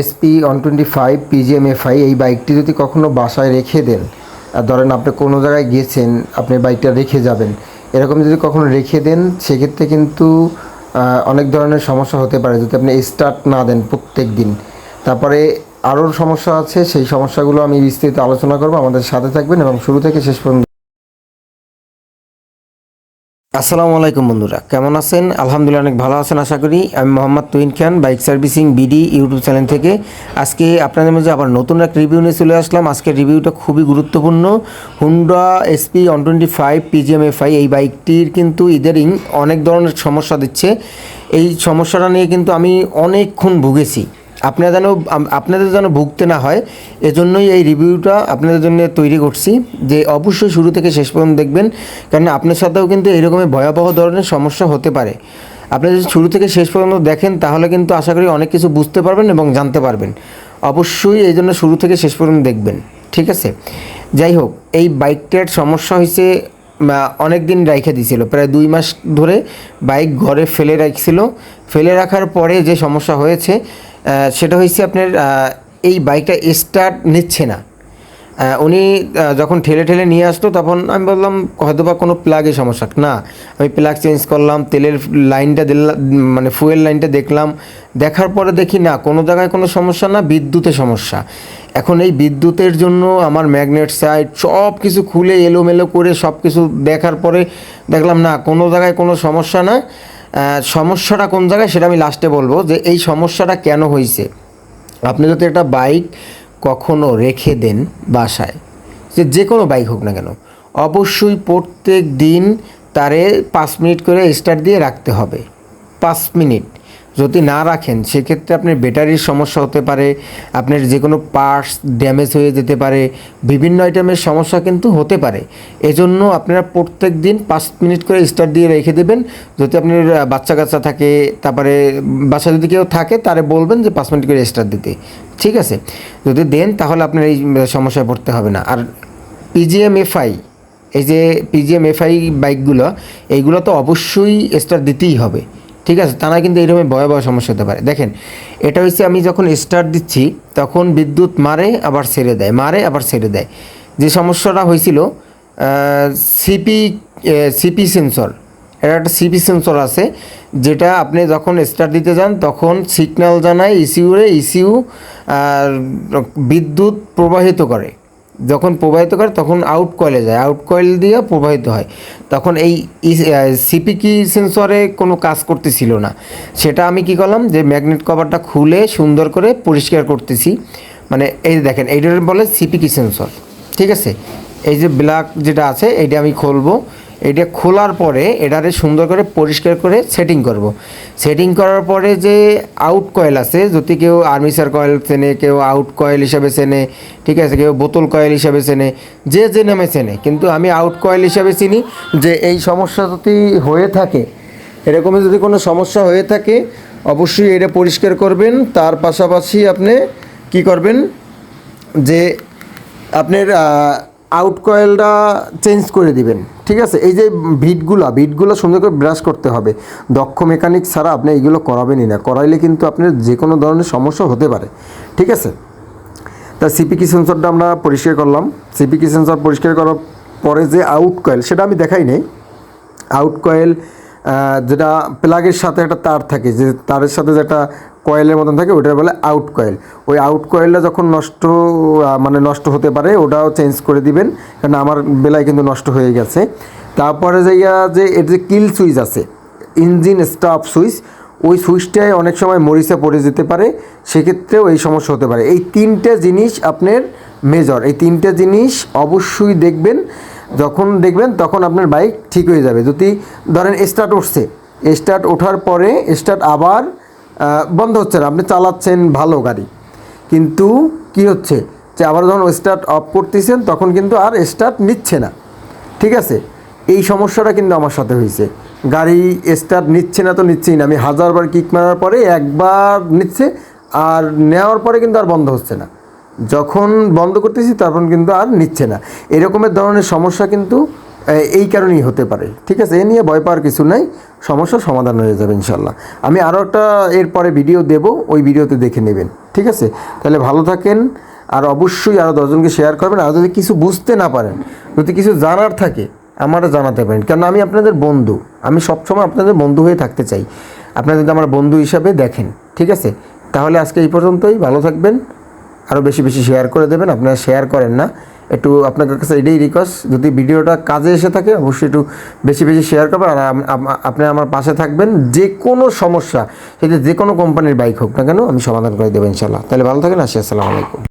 SP one twenty five PGMFI এই বাইকটি যদি কখনো বাসায় রেখে দেন ধরেন আপনি কোনো জায়গায় গিয়েছেন আপনি বাইকটা রেখে যাবেন, এরকম যদি কখনো রেখে দেন, সেক্ষেত্রে কিন্তু অনেক ধরনের সমস্যা হতে পারে। যদি আপনি স্টার্ট না দেন প্রত্যেক দিন, তারপরে আরও সমস্যা আছে, সেই সমস্যাগুলো আমি বিস্তারিত আলোচনা করব। আমাদের সাথে থাকবেন এবং শুরু থেকে শেষ পর্যন্ত আসসালামু আলাইকুম বন্ধুরা, কেমন আছেন? আলহামদুলিল্লাহ অনেক ভালো আছেন, আশা করি। আমি Mohammad Tuhin Khan, bike servicing BD YouTube channel থেকে। আজকে আপনাদের মাঝে আবার নতুন এক রিভিউ নিয়ে চলে আসলাম। আজকের রিভিউটা খুবই গুরুত্বপূর্ণ। Honda SP one twenty five PGMFI এই বাইকটির কিন্তু ইদারিং অনেক ধরনের সমস্যা দিচ্ছে। এই সমস্যাটা নিয়ে কিন্তু আমি অনেকক্ষণ ভুগেছি। আপনারা যেন আপনাদের যেন ভুগতে না হয়, এজন্যই এই রিভিউটা আপনাদের জন্য তৈরি করছি, যে অবশ্যই শুরু থেকে শেষ পর্যন্ত দেখবেন কারণ আপনার সাথেও কিন্তু এরকমই ভয়াবহ ধরনের সমস্যা হতে পারে। আপনি যদি শুরু থেকে শেষ পর্যন্ত দেখেন, তাহলে কিন্তু আশা করি অনেক কিছু বুঝতে পারবেন এবং জানতে পারবেন। অবশ্যই এই জন্য শুরু থেকে শেষ পর্যন্ত দেখবেন, ঠিক আছে? যাই হোক, এই বাইকটার সমস্যা হয়েছে অনেক দিন রাইখে দিছিল প্রায় দুই মাস ধরে বাইক ঘরে ফেলে রাখছিল। ফেলে রাখার পরে যে সমস্যা হয়েছে সেটা হয়েছে আপনার এই বাইকটা স্টার্ট নিচ্ছে না। উনি যখন ঠেলে ঠেলে নিয়ে আসতো, তখন আমি বললাম হয়তো বা কোনো প্লাগে সমস্যা। না, আমি প্লাগ চেঞ্জ করলাম, তেলের লাইনটা দিলাম মানে ফুয়েল লাইনটা দেখলাম। দেখার পরে দেখি না, কোনো জায়গায় কোনো সমস্যা না বিদ্যুতের সমস্যা। এখন এই বিদ্যুতের জন্য আমার ম্যাগনেট সাইড সব কিছু খুলে এলোমেলো করে সব কিছু দেখার পরে দেখলাম, না, কোনো জায়গায় কোনো সমস্যা না। সমস্যাটা কোন জায়গায় সেটা আমি লাস্টে বলব যে, এই সমস্যাটা কেন হয়েছে আপনি যদি একটা বাইক কখনো রেখে দেন বাসায়। যে যে কোনো বাইক হোক না কেন। অবশ্যই প্রত্যেক দিন তারে পাঁচ মিনিট করে স্টার্ট দিয়ে রাখতে হবে। পাঁচ মিনিট। যদি না রাখেন, সেক্ষেত্রে আপনার ব্যাটারির সমস্যা হতে পারে, আপনার যে কোনো পার্টস ড্যামেজ হয়ে যেতে পারে, বিভিন্ন আইটেমের সমস্যা কিন্তু হতে পারে। এজন্য আপনারা প্রত্যেক দিন পাঁচ মিনিট করে স্টার্ট দিয়ে রেখে দেবেন। যদি আপনার বাচ্চা কাচ্চা থাকে, তারপরে বাসা যদি কেউ থাকে, তারে বলবেন যে পাঁচ মিনিট করে স্টার্ট দিতে। ঠিক আছে? যদি দেন তাহলে আপনার এই সমস্যায় পড়তে হবে না। আর পিজিএম পিজিএমএফআই এই যে পিজিএমএফআই বাইকগুলো, এইগুলো তো অবশ্যই স্টার দিতেই হবে। ঠিক আছে? তা না কিন্তু এইরকম ভয়াবহ সমস্যা হতে পারে। দেখেন, এটা হচ্ছে আমি যখন স্টার্ট দিচ্ছি, তখন বিদ্যুৎ মারে, আবার ছেড়ে দেয়। মারে, আবার ছেড়ে দেয়। যে সমস্যাটা হয়েছিল সিপি সিপি সেন্সর এটা একটা সিপি সেন্সর আছে, যেটা আপনি যখন স্টার্ট দিতে যান, তখন সিগন্যাল জানায় ইসিউরে ইসিউ বিদ্যুৎ প্রবাহিত করে। যখন প্রবাহিত করে, তখন আউট কয়েলে যায়। আউট কয়েল দিয়ে প্রবাহিত হয়। তখন এই সিপিকি সেন্সরে কোনো কাজ করতেছিল না। সেটা আমি কি করলাম যে ম্যাগনেট কভারটা খুলে সুন্দর করে পরিষ্কার করতেছি। মানে এই দেখেন, এইটার বলে সিপিকি সেন্সর ঠিক আছে? এই যে ব্ল্যাক যেটা আছে, এইটা আমি খুলবো। এটা খোলার পরে এটারে সুন্দর করে পরিষ্কার করে সেটিং করব। সেটিং করার পরে যে আউট কয়েল আছে, যদি কেউ আর্মিসার কয়েল চেনে, কেউ আউট কয়েল হিসাবে চেনে, ঠিক আছে, কেউ বোতল কয়েল হিসাবে চেনে, যে যে নামে চেনে, কিন্তু আমি আউট কয়েল হিসাবে চিনি যে এই সমস্যা যদি হয়ে থাকে, এরকমই যদি কোনো সমস্যা হয়ে থাকে, অবশ্যই এটা পরিষ্কার করবেন তার পাশাপাশি আপনি কি করবেন যে আপনার আউট কয়েলটা চেঞ্জ করে দিবেন ঠিক আছে, এই যে ভিটগুলো ভিটগুলো সুন্দর করে ব্রাশ করতে হবে। দক্ষ মেকানিক ছাড়া আপনি এইগুলো করাবেনই না। করাইলে কিন্তু আপনার যে কোনো ধরনের সমস্যা হতে পারে। ঠিক আছে? তা সিপিকি সেন্সরটা আমরা পরিষ্কার করলাম। সিপিকি সেন্সর পরিষ্কার করার পরে যে আউট কয়েল সেটা আমি দেখাই নেই। আউট কয়েল যেটা প্লাগের সাথে একটা তার থাকে, যে তারের সাথে যেটা কয়েলের মতন থাকে ওটা বলে আউট কয়েল ওই আউট কয়েলটা যখন নষ্ট মানে নষ্ট হতে পারে, ওটাও চেঞ্জ করে দিবেন কারণ আমার বেলায় কিন্তু নষ্ট হয়ে গেছে। তারপরে যাইয়া যে এর যে কিল সুইচ আছে ইঞ্জিন স্টাফ সুইচ ওই সুইচটায় অনেক সময় মরিচা পড়ে যেতে পারে, সেক্ষেত্রেও এই সমস্যা হতে পারে। এই তিনটে জিনিস আপনার মেজর এই তিনটে জিনিস অবশ্যই দেখবেন। যখন দেখবেন, তখন আপনার বাইক ঠিক হয়ে যাবে। যদি ধরেন স্টার্ট উঠছে স্টার্ট ওঠার পরে স্টার্ট আবার বন্ধ হচ্ছে না। আপনি চালাচ্ছেন ভালো গাড়ি। কিন্তু কি হচ্ছে? যে আবার যখন স্টার্ট অফ করতেছেন, তখন কিন্তু আর স্টার্ট নিচ্ছে না। ঠিক আছে? এই সমস্যাটা কিন্তু আমার সাথে হয়েছে। গাড়ি স্টার্ট নিচ্ছে না তো নিচ্ছেই না। আমি হাজারবার কিক মারার পরে একবার নিচ্ছে, আর নেওয়ার পরে কিন্তু আর বন্ধ হচ্ছে না। যখন বন্ধ করতেছি, তখন কিন্তু আর নিচ্ছে না। এরকমের ধরনের সমস্যা কিন্তু এই কারণেই হতে পারে। ঠিক আছে, এ নিয়ে ভয় পাওয়ার কিছু নাই সমস্যার সমাধান হয়ে যাবে ইনশাল্লাহ আমি আরও একটা এরপরে ভিডিও দেব, ওই ভিডিওতে দেখে নেবেন। ঠিক আছে? তাহলে ভালো থাকেন, আর অবশ্যই আরও দশজনকে শেয়ার করবেন, আর যদি কিছু বুঝতে না পারেন, যদি কিছু জানার থাকে, আমারও জানাতে পারেন। কারণ আমি আপনাদের বন্ধু, আমি সবসময় আপনাদের বন্ধু হয়ে থাকতে চাই। আপনারা যদি আমার বন্ধু হিসাবে দেখেন, ঠিক আছে? তাহলে আজকে এই পর্যন্তই, ভালো থাকবেন আরও বেশি বেশি শেয়ার করে দেবেন, আপনারা শেয়ার করেন না। একটু আপনাদের কাছে এটাই রিকোয়েস্ট যদি ভিডিওটা কাজে এসে থাকে, অবশ্যই একটু বেশি বেশি শেয়ার করবেন, আর আপনি আমার পাশে থাকবেন যে কোনো সমস্যা, সেটা যে কোনো কোম্পানির বাইক হোক না কেন, আমি সমাধান করে দেবো ইনশাল্লাহ তাহলে ভালো থাকেন, আসি, আসসালামু আলাইকুম।